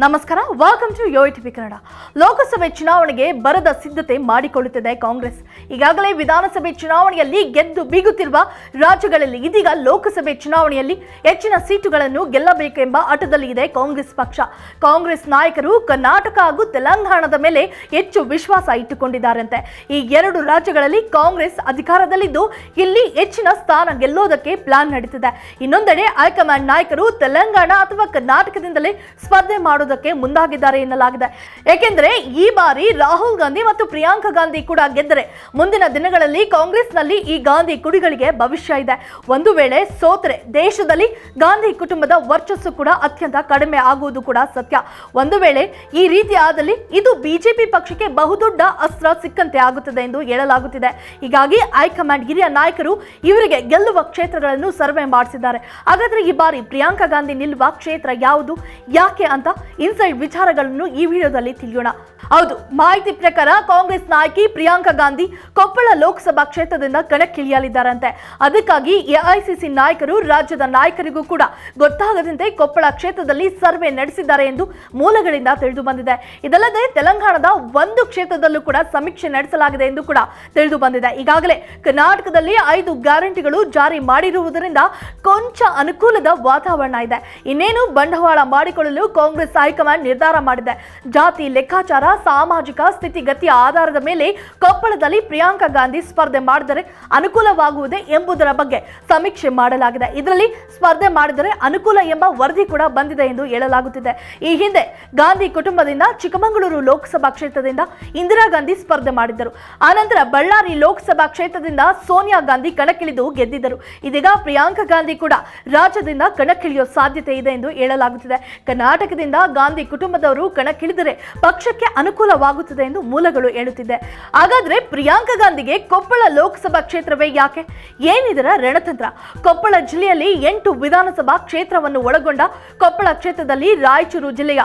ನಮಸ್ಕಾರ welcome to Yo TV Kannada ಲೋಕಸಭೆ ಚುನಾವಣೆಗೆ ಬರದ ಸಿದ್ಧತೆ ಮಾಡಿಕೊಳ್ಳುತ್ತಿದೆ ಕಾಂಗ್ರೆಸ್. ಈಗಾಗಲೇ ವಿಧಾನಸಭೆ ಚುನಾವಣೆಯಲ್ಲಿ ಗೆದ್ದು ಬೀಗುತ್ತಿರುವ ರಾಜ್ಯಗಳಲ್ಲಿ ಇದೀಗ ಲೋಕಸಭೆ ಚುನಾವಣೆಯಲ್ಲಿ ಹೆಚ್ಚಿನ ಸೀಟುಗಳನ್ನು ಗೆಲ್ಲಬೇಕೆಂಬ ಹಠದಲ್ಲಿ ಇದೆ ಕಾಂಗ್ರೆಸ್ ಪಕ್ಷ. ಕಾಂಗ್ರೆಸ್ ನಾಯಕರು ಕರ್ನಾಟಕ ಹಾಗೂ ತೆಲಂಗಾಣದ ಮೇಲೆ ಹೆಚ್ಚು ವಿಶ್ವಾಸ ಇಟ್ಟುಕೊಂಡಿದ್ದಾರಂತೆ. ಈ ಎರಡು ರಾಜ್ಯಗಳಲ್ಲಿ ಕಾಂಗ್ರೆಸ್ ಅಧಿಕಾರದಲ್ಲಿದ್ದು ಇಲ್ಲಿ ಹೆಚ್ಚಿನ ಸ್ಥಾನ ಗೆಲ್ಲೋದಕ್ಕೆ ಪ್ಲಾನ್ ನಡೆಸಿದೆ ಇನ್ನೊಂದೆಡೆ ಹೈಕಮಾಂಡ್ ನಾಯಕರು ತೆಲಂಗಾಣ ಅಥವಾ ಕರ್ನಾಟಕದಿಂದಲೇ ಸ್ಪರ್ಧೆ ಮಾಡೋದಕ್ಕೆ ಮುಂದಾಗಿದ್ದಾರೆ ಎನ್ನಲಾಗಿದೆ. ಏಕೆಂದರೆ ಈ ಬಾರಿ ರಾಹುಲ್ ಗಾಂಧಿ ಮತ್ತು ಪ್ರಿಯಾಂಕಾ ಗಾಂಧಿ ಕೂಡ ಗೆದ್ದರೆ ಮುಂದಿನ ದಿನಗಳಲ್ಲಿ ಕಾಂಗ್ರೆಸ್ನಲ್ಲಿ ಈ ಗಾಂಧಿ ಕುಡಿಗಳಿಗೆ ಭವಿಷ್ಯ ಇದೆ. ಒಂದು ವೇಳೆ ಸೋತರೆ ದೇಶದಲ್ಲಿ ಗಾಂಧಿ ಕುಟುಂಬದ ವರ್ಚಸ್ಸು ಕೂಡ ಅತ್ಯಂತ ಕಡಿಮೆ ಆಗುವುದು ಕೂಡ ಸತ್ಯ. ಒಂದು ವೇಳೆ ಈ ರೀತಿ ಆದಲ್ಲಿ ಇದು ಬಿಜೆಪಿ ಪಕ್ಷಕ್ಕೆ ಬಹುದೊಡ್ಡ ಅಸ್ತ್ರ ಸಿಕ್ಕಂತೆ ಆಗುತ್ತದೆ ಎಂದು ಹೇಳಲಾಗುತ್ತಿದೆ. ಹೀಗಾಗಿ ಹೈಕಮಾಂಡ್ ಹಿರಿಯ ನಾಯಕರು ಇವರಿಗೆ ಗೆಲ್ಲುವ ಕ್ಷೇತ್ರಗಳನ್ನು ಸರ್ವೆ ಮಾಡಿಸಿದ್ದಾರೆ. ಹಾಗಾದರೆ ಈ ಬಾರಿ ಪ್ರಿಯಾಂಕಾ ಗಾಂಧಿ ನಿಲ್ಲುವ ಕ್ಷೇತ್ರ ಯಾವುದು, ಯಾಕೆ ಅಂತ ಇನ್ಸೈಡ್ ವಿಚಾರಗಳನ್ನು ಈ ವಿಡಿಯೋದಲ್ಲಿ ತಿಳಿಯೋಣ. ಹೌದು, ಮಾಹಿತಿ ಪ್ರಕಾರ ಕಾಂಗ್ರೆಸ್ ನಾಯಕಿ ಪ್ರಿಯಾಂಕಾ ಗಾಂಧಿ ಕೊಪ್ಪಳ ಲೋಕಸಭಾ ಕ್ಷೇತ್ರದಿಂದ ಕಣಕ್ಕಿಳಿಯಲಿದ್ದಾರಂತೆ. ಅದಕ್ಕಾಗಿ ಎಐಸಿಸಿ ನಾಯಕರು ರಾಜ್ಯದ ನಾಯಕರಿಗೂ ಕೂಡ ಗೊತ್ತಾಗದಂತೆ ಕೊಪ್ಪಳ ಕ್ಷೇತ್ರದಲ್ಲಿ ಸರ್ವೆ ನಡೆಸಿದ್ದಾರೆ ಎಂದು ಮೂಲಗಳಿಂದ ತಿಳಿದು ಬಂದಿದೆ. ಇದಲ್ಲದೆ ತೆಲಂಗಾಣದ ಒಂದು ಕ್ಷೇತ್ರದಲ್ಲೂ ಕೂಡ ಸಮೀಕ್ಷೆ ನಡೆಸಲಾಗಿದೆ ಎಂದು ಕೂಡ ತಿಳಿದು ಬಂದಿದೆ. ಈಗಾಗಲೇ ಕರ್ನಾಟಕದಲ್ಲಿ ಐದು ಗ್ಯಾರಂಟಿಗಳು ಜಾರಿ ಮಾಡಿರುವುದರಿಂದ ಕೊಂಚ ಅನುಕೂಲದ ವಾತಾವರಣ ಇದೆ. ಇನ್ನೇನು ಬಂಡವಾಳ ಮಾಡಿಕೊಳ್ಳಲು ಕಾಂಗ್ರೆಸ್ ಹೈಕಮಾಂಡ್ ನಿರ್ಧಾರ ಮಾಡಿದೆ. ಜಾತಿ, ಲೆಕ್ಕಾಚಾರ, ಸಾಮಾಜಿಕ ಸ್ಥಿತಿಗತಿಯ ಆಧಾರದ ಮೇಲೆ ಕೊಪ್ಪಳದಲ್ಲಿ ಪ್ರಿಯಾಂಕಾ ಗಾಂಧಿ ಸ್ಪರ್ಧೆ ಮಾಡಿದರೆ ಅನುಕೂಲವಾಗುವುದೇ ಎಂಬುದರ ಬಗ್ಗೆ ಸಮೀಕ್ಷೆ ಮಾಡಲಾಗಿದೆ. ಇದರಲ್ಲಿ ಸ್ಪರ್ಧೆ ಮಾಡಿದರೆ ಅನುಕೂಲ ಎಂಬ ವರದಿ ಕೂಡ ಬಂದಿದೆ ಎಂದು ಹೇಳಲಾಗುತ್ತಿದೆ. ಈ ಹಿಂದೆ ಗಾಂಧಿ ಕುಟುಂಬದಿಂದ ಚಿಕ್ಕಮಗಳೂರು ಲೋಕಸಭಾ ಕ್ಷೇತ್ರದಿಂದ ಇಂದಿರಾ ಗಾಂಧಿ ಸ್ಪರ್ಧೆ ಮಾಡಿದ್ದರು. ಆನಂತರ ಬಳ್ಳಾರಿ ಲೋಕಸಭಾ ಕ್ಷೇತ್ರದಿಂದ ಸೋನಿಯಾ ಗಾಂಧಿ ಕಣಕ್ಕಿಳಿದು ಗೆದ್ದಿದ್ದರು. ಇದೀಗ ಪ್ರಿಯಾಂಕಾ ಗಾಂಧಿ ಕೂಡ ರಾಜ್ಯದಿಂದ ಕಣಕ್ಕಿಳಿಯುವ ಸಾಧ್ಯತೆ ಇದೆ ಎಂದು ಹೇಳಲಾಗುತ್ತಿದೆ. ಕರ್ನಾಟಕದಿಂದ ಗಾಂಧಿ ಕುಟುಂಬದವರು ಕಣಕ್ಕಿಳಿದರೆ ಪಕ್ಷಕ್ಕೆ ಅನುಕೂಲವಾಗುತ್ತದೆ ಎಂದು ಮೂಲಗಳು ಹೇಳುತ್ತಿದೆ. ಹಾಗಾದ್ರೆ ಪ್ರಿಯಾಂಕಾ ಗಾಂಧಿಗೆ ಕೊಪ್ಪಳ ಲೋಕಸಭಾ ಕ್ಷೇತ್ರವೇ ಯಾಕೆ? ಏನಿದರ ರಣತಂತ್ರ? ಕೊಪ್ಪಳ ಜಿಲ್ಲೆಯಲ್ಲಿ ಎಂಟು ವಿಧಾನಸಭಾ ಕ್ಷೇತ್ರವನ್ನು ಒಳಗೊಂಡ ಕೊಪ್ಪಳ ಕ್ಷೇತ್ರದಲ್ಲಿ ರಾಯಚೂರು ಜಿಲ್ಲೆಯ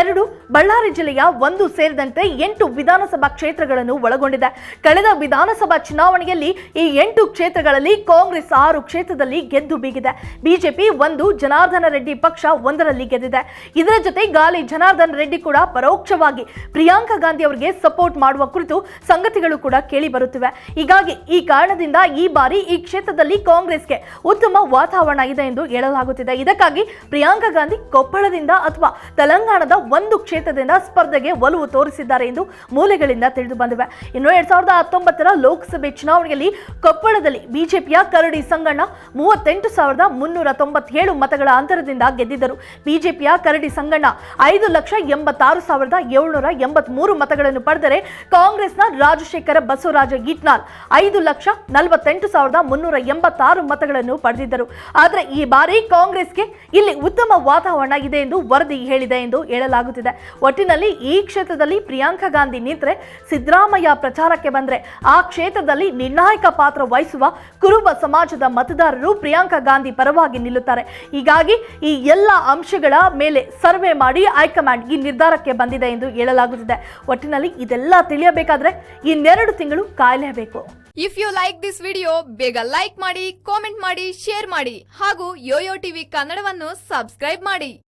ಎರಡು, ಬಳ್ಳಾರಿ ಜಿಲ್ಲೆಯ ಒಂದು ಸೇರಿದಂತೆ ಎಂಟು ವಿಧಾನಸಭಾ ಕ್ಷೇತ್ರಗಳನ್ನು ಒಳಗೊಂಡಿದೆ. ಕಳೆದ ವಿಧಾನಸಭಾ ಚುನಾವಣೆಯಲ್ಲಿ ಈ ಎಂಟು ಕ್ಷೇತ್ರಗಳಲ್ಲಿ ಕಾಂಗ್ರೆಸ್ ಆರು ಕ್ಷೇತ್ರದಲ್ಲಿ ಗೆದ್ದು ಬೀಗಿದೆ. ಬಿಜೆಪಿ ಒಂದು, ಜನಾರ್ದನ ರೆಡ್ಡಿ ಪಕ್ಷ ಒಂದರಲ್ಲಿ ಗೆದ್ದಿದೆ. ಇದರ ಜೊತೆ ಗಾಲಿ ಜನಾರ್ದನ್ ರೆಡ್ಡಿ ಕೂಡ ಪರೋಕ್ಷವಾಗಿ ಪ್ರಿಯಾಂಕಾ ಗಾಂಧಿ ಅವರಿಗೆ ಸಪೋರ್ಟ್ ಮಾಡುವ ಕುರಿತು ಸಂಗತಿಗಳು ಕೂಡ ಕೇಳಿ ಬರುತ್ತಿವೆ. ಹೀಗಾಗಿ ಈ ಕಾರಣದಿಂದ ಈ ಬಾರಿ ಈ ಕ್ಷೇತ್ರದಲ್ಲಿ ಕಾಂಗ್ರೆಸ್ಗೆ ಉತ್ತಮ ವಾತಾವರಣ ಇದೆ ಎಂದು ಹೇಳಲಾಗುತ್ತಿದೆ. ಇದಕ್ಕಾಗಿ ಪ್ರಿಯಾಂಕಾ ಗಾಂಧಿ ಕೊಪ್ಪಳದಿಂದ ಅಥವಾ ತೆಲಂಗಾಣದ ಒಂದು ಕ್ಷೇತ್ರದಿಂದ ಸ್ಪರ್ಧೆಗೆ ಒಲವು ತೋರಿಸಿದ್ದಾರೆ ಎಂದು ಮೂಲೆಗಳಿಂದ ತಿಳಿದು ಬಂದಿವೆ. ಇನ್ನು ಎರಡ್ ಸಾವಿರದ ಹತ್ತೊಂಬತ್ತರ ಲೋಕಸಭೆ ಚುನಾವಣೆಯಲ್ಲಿ ಕೊಪ್ಪಳದಲ್ಲಿ ಬಿಜೆಪಿಯ ಕರಡಿ ಸಂಗಣ್ಣ ಮೂವತ್ತೆಂಟು ಸಾವಿರದ ಮುನ್ನೂರ ತೊಂಬತ್ತೇಳು ಮತಗಳ ಅಂತರದಿಂದ ಗೆದ್ದಿದ್ದರು. ಬಿಜೆಪಿಯ ಕರಡಿ ಸಂಗಣ್ಣ ಐದು ಲಕ್ಷ ಎಂಬತ್ತಾರು ಸಾವಿರದ ಏಳ್ನೂರ ಎಂಬತ್ಮೂರು ಮತಗಳನ್ನು ಪಡೆದರೆ ಕಾಂಗ್ರೆಸ್ನ ರಾಜಶೇಖರ ಬಸವರಾಜ ಗಿಟ್ನಾಲ್ ಐದು ಲಕ್ಷ ನಲವತ್ತೆಂಟು ಸಾವಿರದ ಮುನ್ನೂರ ಎಂಬತ್ತಾರು ಮತಗಳನ್ನು ಪಡೆದಿದ್ದರು. ಆದರೆ ಈ ಬಾರಿ ಕಾಂಗ್ರೆಸ್ಗೆ ಇಲ್ಲಿ ಉತ್ತಮ ವಾತಾವರಣ ಇದೆ ಎಂದು ವರದಿ ಹೇಳಿದೆ ಎಂದು ಹೇಳಲಾಗುತ್ತಿದೆ. ಒಟ್ಟಿನಲ್ಲಿ ಈ ಕ್ಷೇತ್ರದಲ್ಲಿ ಪ್ರಿಯಾಂಕಾ ಗಾಂಧಿ ನಿಂತರೆ ಸಿದ್ದರಾಮಯ್ಯ ಪ್ರಚಾರಕ್ಕೆ ಬಂದರೆ ಆ ಕ್ಷೇತ್ರದಲ್ಲಿ ನಿರ್ಣಾಯಕ ಪಾತ್ರ ವಹಿಸುವ ಕುರುಬ ಸಮಾಜದ ಮತದಾರರು ಪ್ರಿಯಾಂಕಾ ಗಾಂಧಿ ಪರವಾಗಿ ನಿಲ್ಲುತ್ತಾರೆ. ಹೀಗಾಗಿ ಈ ಎಲ್ಲ ಅಂಶಗಳ ಮೇಲೆ ಸರ್ವೆ ಮಾಡಿ ಹೈಕಮಾಂಡ್ ಈ ನಿರ್ಧಾರಕ್ಕೆ ಬಂದಿದೆ ಎಂದು ಹೇಳಲಾಗುತ್ತಿದೆ. ಒಟ್ಟಿನಲ್ಲಿ ಇದೆಲ್ಲ ತಿಳಿಯಬೇಕಾದ್ರೆ ಇನ್ನೆರಡು ತಿಂಗಳು ಕಾಯಲೇಬೇಕು if you like this video ಬೇಗ ಲೈಕ್ ಮಾಡಿ ಕಾಮೆಂಟ್ ಮಾಡಿ ಶೇರ್ ಮಾಡಿ ಹಾಗೂ ಯೋಯೋ ಟಿವಿ ಕನ್ನಡವನ್ನು ಸಬ್ಸ್ಕ್ರೈಬ್ ಮಾಡಿ.